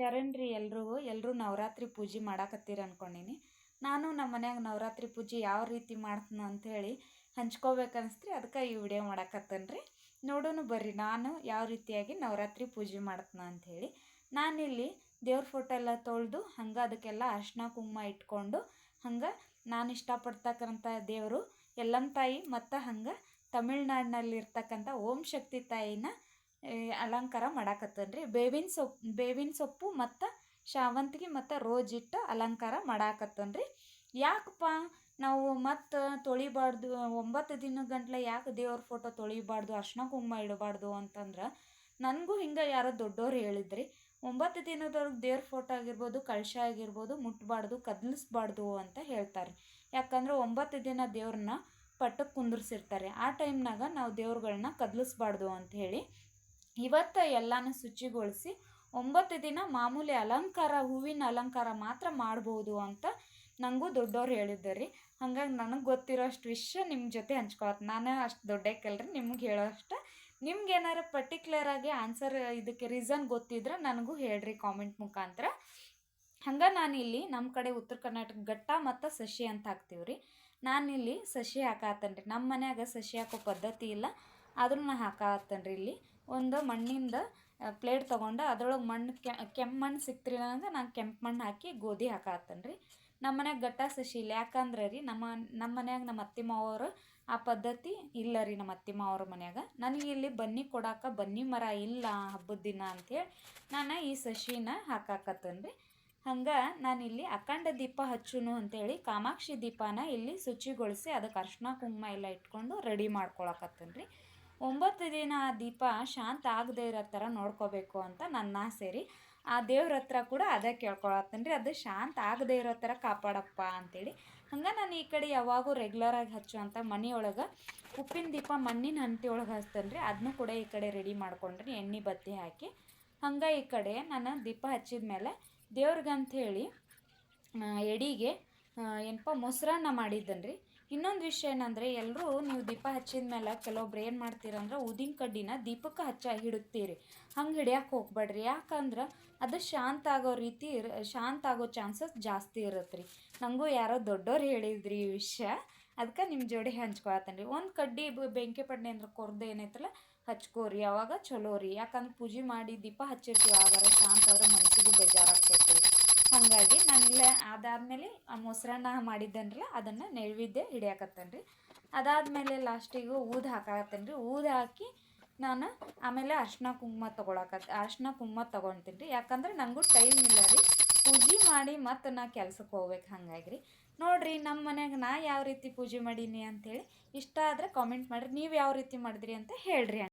ಶರಣ್ ರೀ ಎಲ್ರಿಗೂ ಎಲ್ಲರೂ ನವರಾತ್ರಿ ಪೂಜೆ ಮಾಡಾಕತ್ತೀರ ಅನ್ಕೊಂಡಿನಿ. ನಾನು ನಮ್ಮ ಮನ್ಯಾಗ ನವರಾತ್ರಿ ಪೂಜೆ ಯಾವ ರೀತಿ ಮಾಡ್ತೀನಿ ಅಂಥೇಳಿ ಹಂಚ್ಕೋಬೇಕನ್ಸ್ತ್ರಿ ಅದಕ್ಕೆ ಈ ವಿಡಿಯೋ ಮಾಡಾಕತ್ತೇನೆ ರೀ ನೋಡೋಣ ಬರ್ರಿ, ನಾನು ಯಾವ ರೀತಿಯಾಗಿ ನವರಾತ್ರಿ ಪೂಜೆ ಮಾಡ್ತೀನಿ ಅಂಥೇಳಿ ನಾನಿಲ್ಲಿ ದೇವ್ರ ಫೋಟೋ ಎಲ್ಲ ತೊಳೆದು, ಹಂಗೆ ಅದಕ್ಕೆಲ್ಲ ಅರ್ಶಿನ, ಕುಂಕುಮ ಇಟ್ಕೊಂಡು, ಹಂಗೆ ನಾನು ಇಷ್ಟಪಡ್ತಕ್ಕಂಥ ದೇವರು ಎಲ್ಲಮ್ಮ ತಾಯಿ ಮತ್ತು ಹಂಗೆ ತಮಿಳ್ನಾಡಿನಲ್ಲಿರ್ತಕ್ಕಂಥ ಓಂ ಶಕ್ತಿ ತಾಯಿನ ಅಲಂಕಾರ ಮಾಡಾಕತ್ತನ್ ರೀ ಬೇವಿನ ಸೊಪ್ಪು ಬೇವಿನ ಸೊಪ್ಪು ಮತ್ತು ಶಾವಂತಿಗೆ ಮತ್ತು ರೋಜ್ ಇಟ್ಟು ಅಲಂಕಾರ ಮಾಡಾಕತ್ತನ್ ರೀ ಯಾಕಪ್ಪ ನಾವು ಮತ್ತು ತೊಳಿಬಾರ್ದು, ಒಂಬತ್ತು ದಿನ ಗಂಟ್ಲೆ ಯಾಕೆ ದೇವ್ರ ಫೋಟೋ ತೊಳಿಬಾರ್ದು, ಅರ್ಶಿನ ಕುಂಕುಮ ಇಡಬಾರ್ದು ಅಂತಂದ್ರೆ ನನಗೂ ಹಿಂಗೆ ಯಾರೋ ದೊಡ್ಡೋರು ಹೇಳಿದ್ರಿ. ಒಂಬತ್ತು ದಿನದವ್ರಿಗೆ ದೇವ್ರ ಫೋಟೋ ಆಗಿರ್ಬೋದು, ಕಳಶ ಆಗಿರ್ಬೋದು, ಮುಟ್ಬಾರ್ದು, ಕದಲಿಸ್ಬಾರ್ದು ಅಂತ ಹೇಳ್ತಾರೆ ಯಾಕಂದ್ರೆ ಒಂಬತ್ತು ದಿನ ದೇವ್ರನ್ನ ಪಟ್ಟಕ್ಕೆ ಕುಂದ್ರಿಸಿರ್ತಾರೆ. ಆ ಟೈಮ್ನಾಗ ನಾವು ದೇವ್ರುಗಳನ್ನ ಕದಲಿಸ್ಬಾರ್ದು ಅಂತ ಹೇಳಿ ಇವತ್ತು ಎಲ್ಲನೂ ಶುಚಿಗೊಳಿಸಿ ಒಂಬತ್ತು ದಿನ ಮಾಮೂಲಿ ಅಲಂಕಾರ, ಹೂವಿನ ಅಲಂಕಾರ ಮಾತ್ರ ಮಾಡ್ಬೋದು ಅಂತ ನನಗೂ ದೊಡ್ಡವ್ರು ಹೇಳಿದ್ದೆ ರೀ ಹಂಗಾಗಿ ನನಗೆ ಗೊತ್ತಿರೋ ಅಷ್ಟು ವಿಷಯ ನಿಮ್ಮ ಜೊತೆ ಹಂಚ್ಕೊಳತ್ತೆ ನಾನು ಅಷ್ಟು ದೊಡ್ಡಕ್ಕಲ್ರಿ ನಿಮ್ಗೆ ಹೇಳೋ ಅಷ್ಟು ನಿಮ್ಗೆ ಏನಾರು ಪರ್ಟಿಕ್ಯುಲರಾಗಿ ಆನ್ಸರ್ ಇದಕ್ಕೆ ರೀಸನ್ ಗೊತ್ತಿದ್ರೆ ನನಗೂ ಹೇಳ್ರಿ ಕಾಮೆಂಟ್ ಮುಖಾಂತರ. ಹಂಗೆ ನಾನಿಲ್ಲಿ ನಮ್ಮ ಕಡೆ ಉತ್ತರ ಕರ್ನಾಟಕ ಘಟ್ಟ ಮತ್ತು ಸಸಿ ಅಂತ ಹಾಕ್ತೀವಿ ರೀ ನಾನಿಲ್ಲಿ ಸಸಿ ಹಾಕಾತೇನೆ ರೀ ನಮ್ಮ ಮನ್ಯಾಗ ಸಸಿ ಹಾಕೋ ಪದ್ಧತಿ ಇಲ್ಲ. ಆದರೂ ನಾನು ಹಾಕಾತೇನೆ ಇಲ್ಲಿ. ಒಂದು ಮಣ್ಣಿಂದ ಪ್ಲೇಟ್ ತೊಗೊಂಡು ಅದ್ರೊಳಗೆ ಮಣ್ಣು ಕೆಂಪು ಮಣ್ಣು ಸಿಕ್ತ್ರಿ ಅಂದ್ರೆ ನಾನು ಕೆಂಪು ಮಣ್ಣು ಹಾಕಿ ಗೋಧಿ ಹಾಕತ್ತೇನೆ ರೀ. ನಮ್ಮ ಮನ್ಯಾಗ ಗಟ್ಟ ಸಸಿ ಇಲ್ಲ ಯಾಕಂದ್ರೆ ರೀ ನಮ್ಮ ನಮ್ಮ ಮನ್ಯಾಗ ನಮ್ಮ ಅತ್ತೆ ಮಾವರು ಆ ಪದ್ಧತಿ ಇಲ್ಲ ರೀ ನಮ್ಮ ಅತ್ತೆ ಮಾವ್ರ ಮನ್ಯಾಗ. ನನಗೆ ಇಲ್ಲಿ ಬನ್ನಿ ಕೊಡಾಕ ಬನ್ನಿ ಮರ ಇಲ್ಲ ಹಬ್ಬದ ದಿನ ಅಂಥೇಳಿ ನಾನು ಈ ಸಸಿನ ಹಾಕಾಕತ್ತೇನೆ ರೀ. ಹಂಗೆ ನಾನಿಲ್ಲಿ ಅಖಂಡ ದೀಪ ಹಚ್ಚುನು ಅಂತೇಳಿ ಕಾಮಾಕ್ಷಿ ದೀಪನ ಇಲ್ಲಿ ಶುಚಿಗೊಳಿಸಿ ಅದಕ್ಕೆ ಅರ್ಶಿನ ಕುಂಕುಮ ಎಲ್ಲ ಇಟ್ಕೊಂಡು ರೆಡಿ ಮಾಡ್ಕೊಳಕತ್ತೇನೆ ರೀ. ಒಂಬತ್ತು ದಿನ ಆ ದೀಪ ಶಾಂತ ಆಗದೆ ಇರೋ ಥರ ನೋಡ್ಕೋಬೇಕು ಅಂತ ನನ್ನ ಆಸೆ ರೀ. ಆ ದೇವ್ರ ಹತ್ರ ಕೂಡ ಅದೇ ಕೇಳ್ಕೊಳತ್ತೀನಿ ರೀ. ಅದು ಶಾಂತ ಆಗದೆ ಇರೋ ಥರ ಕಾಪಾಡಪ್ಪ ಅಂತೇಳಿ. ಹಂಗೆ ನಾನು ಈ ಕಡೆ ಯಾವಾಗೂ ರೆಗ್ಯುಲರಾಗಿ ಹಚ್ಚುವಂಥ ಮನೆಯೊಳಗೆ ಉಪ್ಪಿನ ದೀಪ ಮಣ್ಣಿನ ಹಂತಿ ಒಳಗೆ ಹಚ್ತೇನೆ ರೀ ಅದನ್ನೂ ಕೂಡ ಈ ಕಡೆ ರೆಡಿ ಮಾಡ್ಕೊಂಡ್ರಿ. ಎಣ್ಣೆ ಬತ್ತಿ ಹಾಕಿ. ಹಂಗೆ ಈ ಕಡೆ ನಾನು ದೀಪ ಹಚ್ಚಿದ ಮೇಲೆ ದೇವ್ರಿಗಂಥೇಳಿ ಎಡಿಗೆ ಏನಪ್ಪ ಮೊಸರನ್ನ ಮಾಡಿದ್ದನ್ರಿ. ಇನ್ನೊಂದು ವಿಷಯ ಏನಂದರೆ ಎಲ್ಲರೂ ನೀವು ದೀಪ ಹಚ್ಚಿದ ಮೇಲೆ ಕೆಲವೊಬ್ರು ಏನು ಮಾಡ್ತೀರಂದ್ರೆ ಊದಿನ ಕಡ್ಡಿನ ದೀಪಕ್ಕೆ ಹಚ್ಚ ಹಿಡುತ್ತೀರಿ. ಹಂಗೆ ಹಿಡಿಯಕ್ಕೆ ಹೋಗ್ಬೇಡ್ರಿ ಯಾಕಂದ್ರೆ ಅದು ಶಾಂತ ಆಗೋ ರೀತಿ ಶಾಂತ ಆಗೋ ಚಾನ್ಸಸ್ ಜಾಸ್ತಿ ಇರುತ್ತೆ ರೀ ನನಗೂ ಯಾರೋ ದೊಡ್ಡವ್ರು ಹೇಳಿದ್ರಿ ಈ ವಿಷಯ. ಅದಕ್ಕೆ ನಿಮ್ಮ ಜೋಡಿ ಹಂಚ್ಕೊಳತ್ತೇನೆ ರೀ ಒಂದು ಕಡ್ಡಿ ಬೆಂಕಿ ಪಡ್ನೆ ಅಂದ್ರೆ ಕೊರ್ದು ಏನೈತಲ್ಲ, ಹಚ್ಕೋರಿ. ಅವಾಗ ಚಲೋ ರೀ ಯಾಕಂದ್ರೆ ಪೂಜೆ ಮಾಡಿ ದೀಪ ಹಚ್ಚಿರ್ತೀವಿ. ಆಗಾರ ಶಾಂತ ಆದ್ರೆ ಮನಸ್ಸಿಗೂ ಬೇಜಾರಾಗ್ತೈತೆ ರೀ ಹಾಗಾಗಿ ನಾನಿಲ್ಲ ಅದಾದಮೇಲೆ ಆ ಮೊಸರನ್ನ ಮಾಡಿದ್ದೇನಲ್ಲ ಅದನ್ನು ನೈವೇದ್ಯ ಹಿಡಿಯಾಕತ್ತೇನೆ ರೀ ಅದಾದಮೇಲೆ ಲಾಸ್ಟಿಗೆ ಊದು ಹಾಕಾಕತ್ತೇನೆ ರೀ ಊದು ಹಾಕಿ ನಾನು ಆಮೇಲೆ ಅರ್ಶಿನ ಕುಂಕುಮ ತೊಗೊಳಕ ಅರ್ಶಿನ ಕುಂಕುಮ ತೊಗೊಳ್ತೀನಿ ರೀ ಯಾಕಂದ್ರೆ ನನಗೂ ಟೈಮ್ ಇಲ್ಲ ರೀ. ಪೂಜೆ ಮಾಡಿ ಮತ್ತು ನಾ ಕೆಲ್ಸಕ್ಕೆ ಹೋಗ್ಬೇಕು ಹಾಗಾಗಿ ರೀ ನೋಡಿರಿ ನಮ್ಮ ಮನೆಯಾಗ ನಾ ಯಾವ ರೀತಿ ಪೂಜೆ ಮಾಡೀನಿ ಅಂಥೇಳಿ ಇಷ್ಟ ಆದರೆ ಕಾಮೆಂಟ್ ಮಾಡಿರಿ. ನೀವು ಯಾವ ರೀತಿ ಮಾಡಿದ್ರಿ ಅಂತ ಹೇಳ್ರಿ